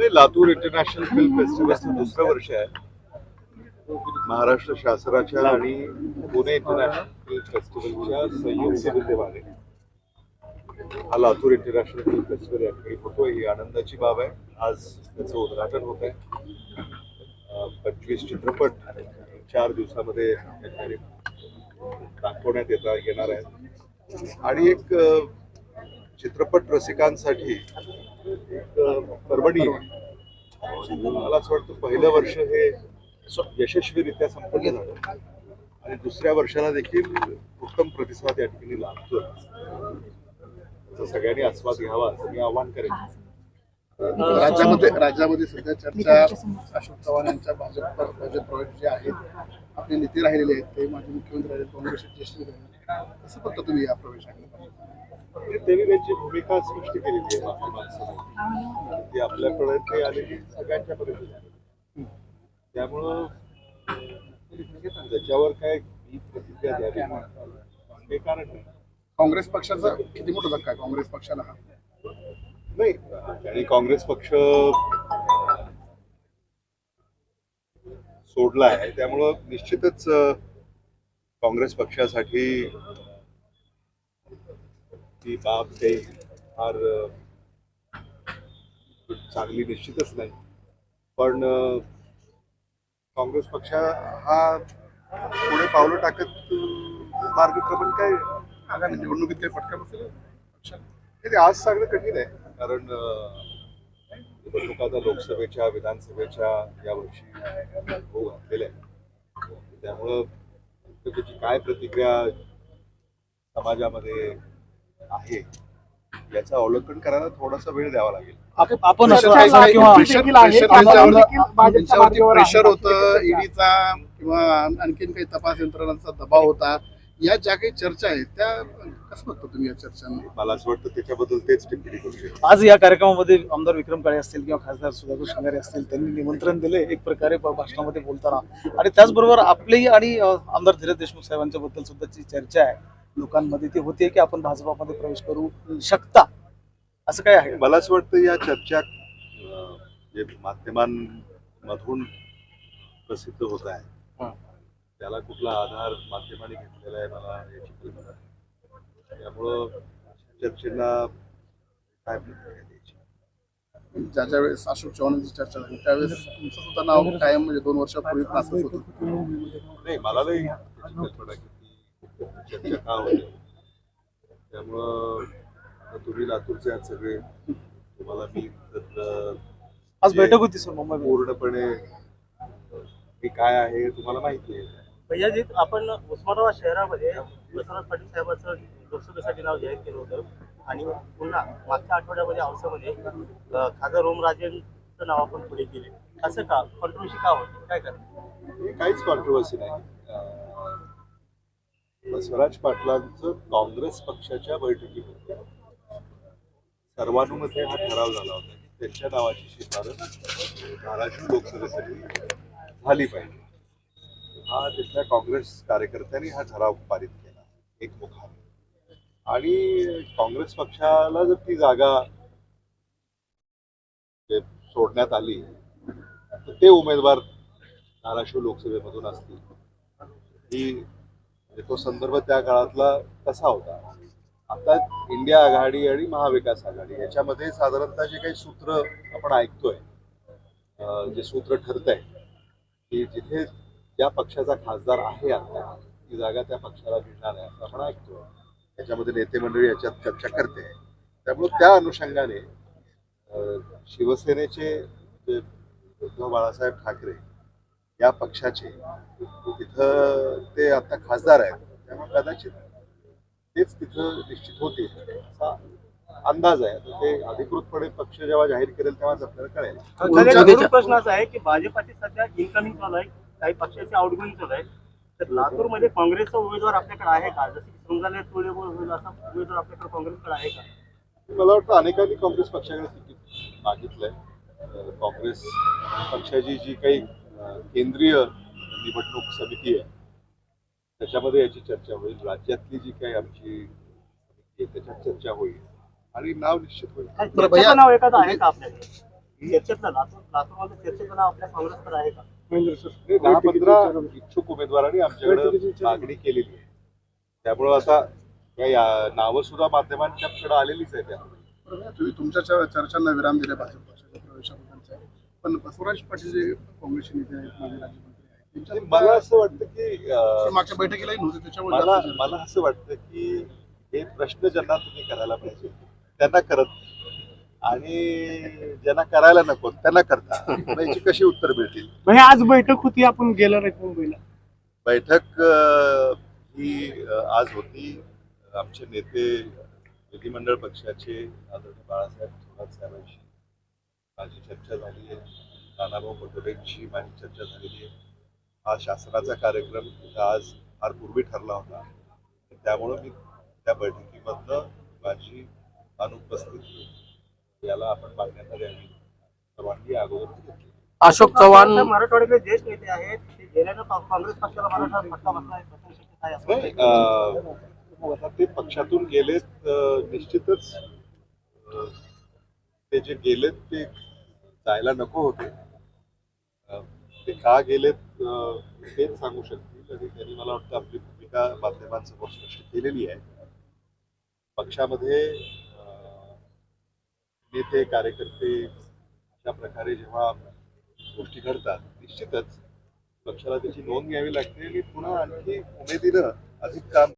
नाही Latur international film फेस्टिवलचं दुसरं वर्ष आहे. महाराष्ट्र शासनाच्या आणि पुणे इंटरनॅशनल फिल्म फेस्टिवलच्या संयुक्त विद्यमाने हा लातूर इंटरनॅशनल फिल्म फेस्टिवल या ठिकाणी होतो ही आनंदाची बाब आहे. आज त्याचं उद्घाटन होत आहे. पंचवीस चित्रपट चार दिवसामध्ये दाखवण्यात येता येणार आहेत. आणि एक चित्रपट रसिकांसाठी एक आहे मला असं वाटतं पहिलं वर्ष हे यशस्वीरित्या संपन्न झालं. आणि दुसऱ्या वर्षाला देखील उत्तम प्रतिसाद या ठिकाणी लाभतो त्याचा सगळ्यांनी आस्वाद घ्यावा असं मी आवाहन करेन. राज्यामध्ये राज्यामध्ये सध्या चर्चा अशोक चव्हाण यांच्या भाजप भाजप प्रवेश जे आहेत आपले नेते राहिलेले आहेत ते माजी मुख्यमंत्री आहेत काँग्रेसचे ज्येष्ठ नेते. कसं बघता तुम्ही या प्रवेशाकडे? त्यांनी त्यांची भूमिका स्पष्ट केलेली आहे माध्यमांसमोर ती आपल्याकडे ते आलेली सगळ्यांच्यापर्यंत झाली. त्यामुळं त्याच्यावर काय मी प्रतिक्रिया द्यावी? हे कारण काँग्रेस पक्षाचा किती मोठा धक्का आहे? काँग्रेस पक्षाला हा? नाही आणि काँग्रेस पक्ष सोडला आहे त्यामुळं निश्चितच काँग्रेस पक्षासाठी ती बाब काही फार चांगली निश्चितच नाही. पण काँग्रेस पक्ष हा पुढे पावलं टाकत मार्गक्रमण काय? आगामी निवडणुकीत काही फटका बसेल? ते आज सांगणं कठीण आहे. कारण अं, निवडणुका आता लोकसभेच्या विधानसभेच्या यावर्षी होऊ घातलेल्या आहेत. त्यामुळं त्याची काय प्रतिक्रिया समाजामध्ये आहे. याचं अवलोकन करायला थोडासा वेळ द्यावा लागेल. आप- आपण प्रेशर. होतं ईडीचा किंवा आणखीन काही तपास यंत्रणांचा दबाव होता. या ज्या काही चर्चा आहेत त्या कसं बघता तुम्ही या चर्चांना? मला असं वाटतं त्याच्याबद्दल तेच टिप्पणी करू शकतो. आज या कार्यक्रमामध्ये आमदार विक्रम काळे असतील किंवा खासदार सुधाकर शृंगारे असतील त्यांनी निमंत्रण दिले एक प्रकारे भाषणामध्ये बोलताना. आणि त्याचबरोबर आपलेही आणि आमदार धीरज देशमुख साहेबांच्या बद्दल सुद्धा जी चर्चा आहे लोकांमध्ये ती होती की आपण भाजपामध्ये प्रवेश करू शकता. असं काय आहे? मला असं वाटतं या चर्चा जे माध्यमांमधून प्रसिद्ध होत आहे हा. त्याला कुठला आधार माध्यमांनी घेतलेला आहे मला याची कल्पना नाही. त्यामुळं चर्चेला काय ज्या ज्या वेळेस अशोक चव्हाणांची चर्चा झाली त्यावेळेस तुमचं सुद्धा नाव कायम म्हणजे दोन वर्षापूर्वी होतं. नाही मला नाही त्याची कल्पना की ती चर्चा का होते त्यामुळं तुम्ही लातूरचे आहात सगळे. तुम्हाला मी आज बैठक होती सर मुंबईमध्ये. पूर्णपणे हे काय आहे हे तुम्हाला माहिती आहे भैयाजीत आपण उस्मानाबाद शहरामध्ये विश्वनाथ पाटील साहेबांचं लोकसभेसाठी नाव जाहीर केलं होतं. आणि पुन्हा मागच्या आठवड्यामध्ये औसामध्ये खासदार ओमराजेंचं नाव आपण पुढे केले. असं का? कॉन्ट्रोवर्सी का होती? काय करणार हे काहीच कॉन्ट्रोवर्सी नाही. बसवराज पाटलांचं काँग्रेस पक्षाच्या बैठकीमध्ये सर्वानुमते हा ठराव झाला होता की त्यांच्या नावाची शिफारस धाराशिव लोकसभेसाठी झाली पाहिजे. हा तिथल्या काँग्रेस कार्यकर्त्यांनी हा ठराव पारित केला एक मुखाने आणि काँग्रेस पक्षाला जर ती जागा सोडण्यात आली तर ते उमेदवार धाराशिव लोकसभेमधून असतील. ही तो संदर्भ त्या काळातला कसा होता? आता इंडिया आघाडी आणि महाविकास आघाडी याच्यामध्ये साधारणतः जे काही सूत्र आपण ऐकतोय जे सूत्र ठरत आहे की जिथे ज्या पक्षाचा खासदार आहे आता ती जागा त्या पक्षाला मिळणार आहे असं आपण ऐकतोय. त्याच्यामध्ये नेते मंडळी याच्यात चर्चा करते. त्यामुळे त्या अनुषंगाने शिवसेनेचे उद्धव बाळासाहेब ठाकरे या पक्षाचे. तिथं ते आता खासदार आहेत. त्यामुळे कदाचित तेच तिथं निश्चित होतील असा अंदाज आहे. तर ते अधिकृतपणे पक्ष जेव्हा जाहीर करेल तेव्हाच आपल्याला कळेल. प्रश्न असा आहे की भाजपाची सध्या इन्कमिंग चालू आहे. काही पक्षाची आउटगोईंग चालू आहे. तर लातूरमध्ये काँग्रेसचा उमेदवार आपल्याकडे आहे का? जसं की तोडे होईल असा उमेदवार आपल्याकडे काँग्रेसकडे आहे का? मला वाटतं अनेकांनी काँग्रेस पक्षाकडे तिकीट मागितलंय. काँग्रेस पक्षाची जी काही केंद्रीय निवडणूक समिती आहे. त्याच्यामध्ये याची चर्चा होईल. राज्यातली जी काही आमची समिती आहे त्याच्यात चर्चा होईल. आणि नाव निश्चित होईल. नाव एखादं आहे का आपल्याकडे चर्चेतलं लातूर लातूरमध्ये चर्चेचं नाव आपल्या काँग्रेसकडे आहे का? ते दहा पंधरा इच्छुक उमेदवारांनी आमच्याकडे मागणी केलेली आहे. त्यामुळं आता काही नावं सुद्धा माध्यमांच्याकडे आलेलीच आहे त्या तुम्ही तुमच्या चर्चांना विराम दिला भाजप पक्षाच्या प्रवेशाबद्दलचा पण बसवराज पाटील जे काँग्रेसचे नेते आहेत माजी राज्यमंत्री आहेत मला असं वाटतं की अं, मागच्या बैठकीलाही नव्हते त्याच्यामुळे मला जास्त चर्चा. मला असं वाटतं की हे प्रश्न ज्यांना तुम्ही करायला पाहिजे त्यांना करत नाही. आणि ज्यांना करायला नको त्यांना करता मग याची कशी उत्तर मिळतील म्हणजे आज बैठक होती आपण गेलो नाहीत मुंबईला बैठक अं, ही अं, आज होती आमचे नेते विधिमंडळ पक्षाचे आदरणीय बाळासाहेब थोरात साहेबांशी माझी चर्चा झाली आहे. नानाभाऊ पटोलेंशी माझी चर्चा झालेली आहे. हा शासनाचा कार्यक्रम आज फार पूर्वी ठरला होता. त्यामुळं मी त्या बैठकीमधनं माझी अनुपस्थिती याला आपण मान्यता द्यावी सर्वांनी अगोदर घेतली अशोक चव्हाण मराठवाड्यातले ज्येष्ठ नेते आहेत ते गेल्यानं का- काँग्रेस पक्षाला मराठा ते पक्षातून गेलेत निश्चितच ते जे गेलेत ते जायला नको होते. ते का गेलेत तेच सांगू शकतील आणि त्यांनी मला वाटतं आपली भूमिका माध्यमांसमोर स्पष्ट केलेली आहे. पक्षामध्ये नेते कार्यकर्ते अशा प्रकारे जेव्हा गोष्टी घडतात निश्चितच पक्षाला त्याची नोंद घ्यावी लागते आणि पुन्हा आणखी उमेदीनं अधिक काम